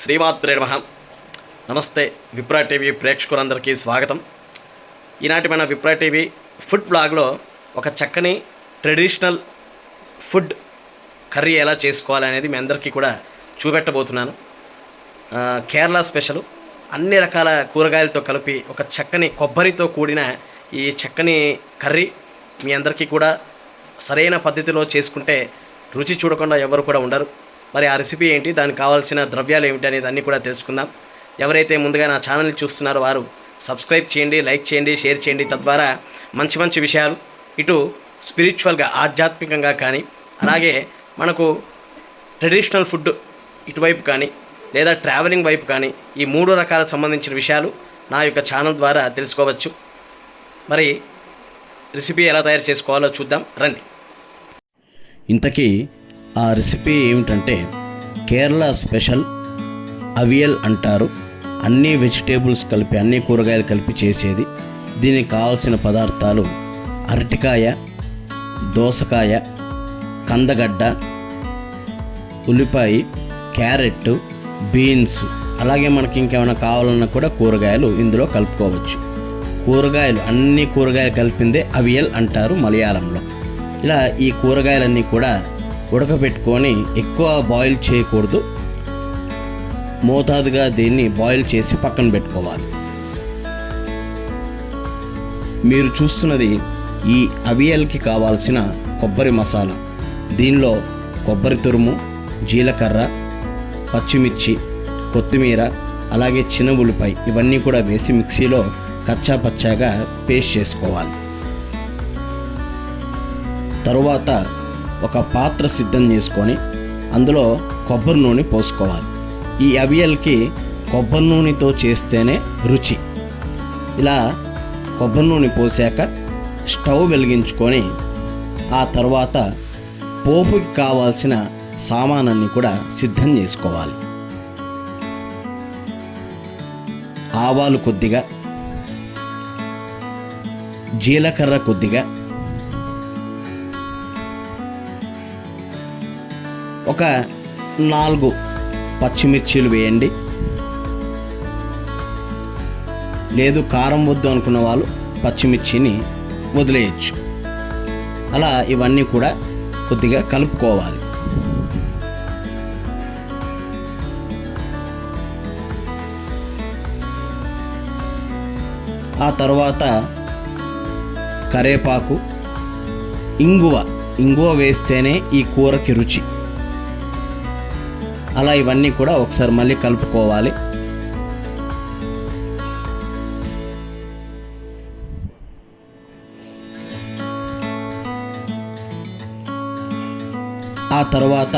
శ్రీమాత్రే నమ. నమస్తే విప్రా టీవీ ప్రేక్షకులందరికీ స్వాగతం. ఈనాటి మన విప్రా టీవీ ఫుడ్ బ్లాగ్లో ఒక చక్కని ట్రెడిషనల్ ఫుడ్ కర్రీ ఎలా చేసుకోవాలి అనేది మీ అందరికీ కూడా చూపెట్టబోతున్నాను. కేరళ స్పెషల్. అన్ని రకాల కూరగాయలతో కలిపి ఒక చక్కని కొబ్బరితో కూడిన ఈ చక్కని కర్రీ మీ అందరికీ కూడా సరైన పద్ధతిలో చేసుకుంటే రుచి చూడకుండా ఎవరు కూడా ఉండరు. మరి ఆ రెసిపీ ఏంటి దానికి కావాల్సిన ద్రవ్యాలు ఏమిటి అనేది అన్నీ కూడా తెలుసుకుందాం. ఎవరైతే ముందుగా నా ఛానల్ని చూస్తున్నారో వారు సబ్స్క్రైబ్ చేయండి లైక్ చేయండి షేర్ చేయండి. తద్వారా మంచి మంచి విషయాలు ఇటు స్పిరిచువల్గా ఆధ్యాత్మికంగా కానీ అలాగే మనకు ట్రెడిషనల్ ఫుడ్ ఇటువైపు కానీ లేదా ట్రావెలింగ్ వైపు కానీ ఈ మూడు రకాల సంబంధించిన విషయాలు నా యొక్క ఛానల్ ద్వారా తెలుసుకోవచ్చు. మరి రెసిపీ ఎలా తయారు చేసుకోవాలో చూద్దాం రండి. ఇంతకీ ఆ రెసిపీ ఏమిటంటే కేరళ స్పెషల్ అవియల్ అంటారు. అన్ని వెజిటేబుల్స్ కలిపి అన్ని కూరగాయలు కలిపి చేసేది. దీనికి కావాల్సిన పదార్థాలు అరటికాయ దోసకాయ కందగడ్డ ఉల్లిపాయ క్యారెట్ బీన్స్ అలాగే మనకి ఇంకేమైనా కావాలన్నా కూడా కూరగాయలు ఇందులో కలుపుకోవచ్చు. కూరగాయలు అన్ని కూరగాయలు కలిపిందే అవియల్ అంటారు మలయాళంలో. ఇలా ఈ కూరగాయలన్నీ కూడా ఉడకబెట్టుకొని ఎక్కువ బాయిల్ చేయకూడదు. మోతాదుగా దీన్ని బాయిల్ చేసి పక్కన పెట్టుకోవాలి. మీరు చూస్తున్నది ఈ అవియల్కి కావాల్సిన కొబ్బరి మసాలా. దీనిలో కొబ్బరి తురుము జీలకర్ర పచ్చిమిర్చి కొత్తిమీర అలాగే చిన్న ఉల్లిపాయ ఇవన్నీ కూడా వేసి మిక్సీలో కచ్చా పచ్చాగా పేస్ట్ చేసుకోవాలి. తరువాత ఒక పాత్ర సిద్ధం చేసుకొని అందులో కొబ్బరి నూనె పోసుకోవాలి. ఈ అవియల్కి కొబ్బరి నూనెతో చేస్తేనే రుచి. ఇలా కొబ్బరి నూనె పోసాక స్టవ్ వెలిగించుకొని ఆ తర్వాత పోపుకి కావాల్సిన సామానాన్ని కూడా సిద్ధం చేసుకోవాలి. ఆవాలు కొద్దిగా జీలకర్ర కొద్దిగా ఒక నాలుగు పచ్చిమిర్చీలు వేయండి. లేదు కారం వద్దు అనుకున్న వాళ్ళు పచ్చిమిర్చిని వదిలేయచ్చు. అలా ఇవన్నీ కూడా కొద్దిగా కలుపుకోవాలి. ఆ తర్వాత కరేపాకు ఇంగువ ఇంగువ వేస్తేనే ఈ కూరకి రుచి. అలా ఇవన్నీ కూడా ఒకసారి మళ్ళీ కలుపుకోవాలి. ఆ తర్వాత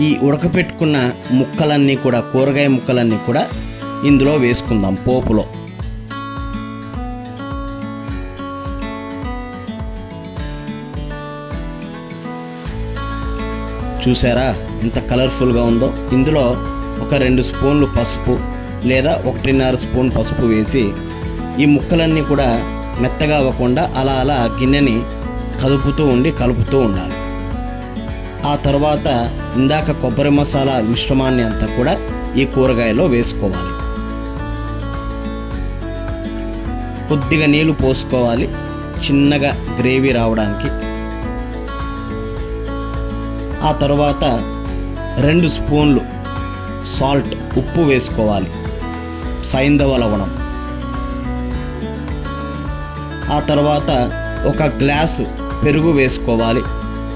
ఈ ఉడకపెట్టుకున్న ముక్కలన్నీ కూడా కూరగాయ ముక్కలన్నీ కూడా ఇందులో వేసుకుందాం పోపులో. చూసారా? ఎంత కలర్ఫుల్గా ఉందో. ఇందులో ఒక రెండు స్పూన్లు పసుపు లేదా ఒకటిన్నర స్పూన్ పసుపు వేసి ఈ ముక్కలన్నీ కూడా మెత్తగా అవ్వకుండా అలా అలా గిన్నెని కదుపుతూ ఉండి కలుపుతూ ఉండాలి. ఆ తర్వాత ఇందాక కొబ్బరి మసాలా మిశ్రమాన్ని అంతా కూడా ఈ కూరగాయలో వేసుకోవాలి. కొద్దిగా నీళ్ళు పోసుకోవాలి. చిన్నగా గ్రేవీ రావడానికి. ఆ తర్వాత రెండు స్పూన్లు సాల్ట్ ఉప్పు వేసుకోవాలి. సైంధవ లవణం. ఆ తర్వాత ఒక గ్లాసు పెరుగు వేసుకోవాలి.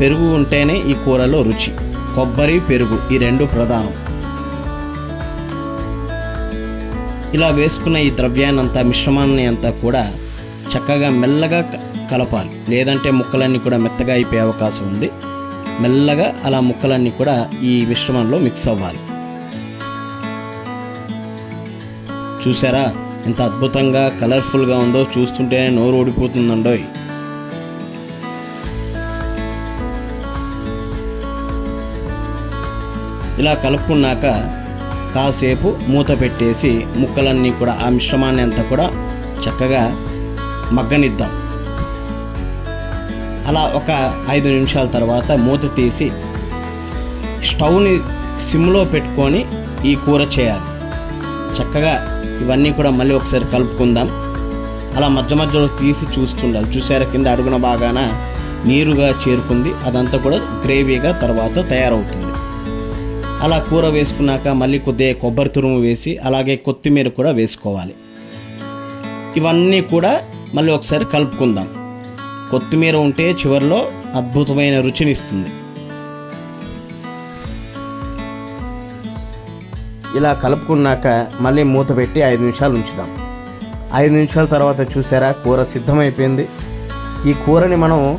పెరుగు ఉంటేనే ఈ కూరలో రుచి. కొబ్బరి పెరుగు ఈ రెండు ప్రధానం. ఇలా వేసుకున్న ఈ ద్రవ్యాన్నంతా మిశ్రమాన్ని అంతా కూడా చక్కగా మెల్లగా క- కలపాలి. లేదంటే ముక్కలన్నీ కూడా మెత్తగా అయిపోయే అవకాశం ఉంది. మెల్లగా అలా ముక్కలన్నీ కూడా ఈ మిశ్రమంలో మిక్స్ అవ్వాలి. చూసారా? ఎంత అద్భుతంగా కలర్ఫుల్గా ఉందో చూస్తుంటేనే నోరు ఓడిపోతుందండోయ్ ఇలా కలుపుకున్నాక కాసేపు మూత పెట్టేసి ముక్కలన్నీ కూడా ఆ మిశ్రమాన్ని అంతా కూడా చక్కగా మగ్గనిద్దాం. అలా ఒక ఐదు నిమిషాల తర్వాత మూత తీసి స్టవ్ని సిమ్లో పెట్టుకొని ఈ కూర చేయాలి. చక్కగా ఇవన్నీ కూడా మళ్ళీ ఒకసారి కలుపుకుందాం. అలా మధ్య మధ్యలో తీసి చూస్తుండాలి. చూసారా కింద అడుగున బాగాన నీరుగా చేరుకుంది. అదంతా కూడా గ్రేవీగా తర్వాత తయారవుతుంది. అలా కూర వేసుకున్నాక మళ్ళీ కొద్దిగా కొబ్బరి తురుము వేసి అలాగే కొత్తిమీర కూడా వేసుకోవాలి. ఇవన్నీ కూడా మళ్ళీ ఒకసారి కలుపుకుందాం. కొత్తిమీర ఉంటే చివరిలో అద్భుతమైన రుచిని ఇస్తుంది. ఇలా కలుపుకున్నాక మళ్ళీ మూత పెట్టి ఐదు నిమిషాలు ఉంచుదాం. ఐదు నిమిషాల తర్వాత చూసారా కూర సిద్ధమైపోయింది. ఈ కూరని మనం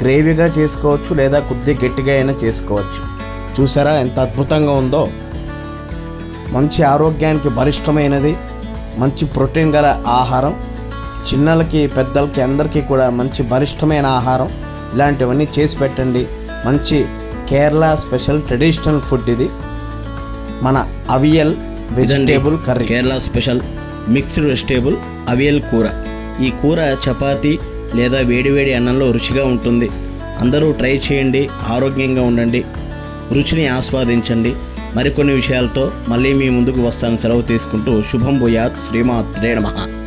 గ్రేవీగా చేసుకోవచ్చు లేదా కొద్దిగా గట్టిగా అయినా చేసుకోవచ్చు. చూసారా ఎంత అద్భుతంగా ఉందో. మంచి ఆరోగ్యానికి బలిష్టమైనది మంచి ప్రోటీన్ గల ఆహారం. చిన్నలకి పెద్దలకి అందరికీ కూడా మంచి బలిష్టమైన ఆహారం. ఇలాంటివన్నీ చేసి పెట్టండి. మంచి కేరళ స్పెషల్ ట్రెడిషనల్ ఫుడ్ ఇది. మన avial vegetable curry. Kerala special mixed vegetable avial కూర. ఈ కూర చపాతి లేదా వేడివేడి అన్నంలో రుచిగా ఉంటుంది. అందరూ ట్రై చేయండి ఆరోగ్యంగా ఉండండి రుచిని ఆస్వాదించండి. మరికొన్ని విషయాలతో మళ్ళీ మీ ముందుకు వస్తాను సెలవు తీసుకుంటూ శుభం భూయాత్ శ్రీమాత్రే నమః.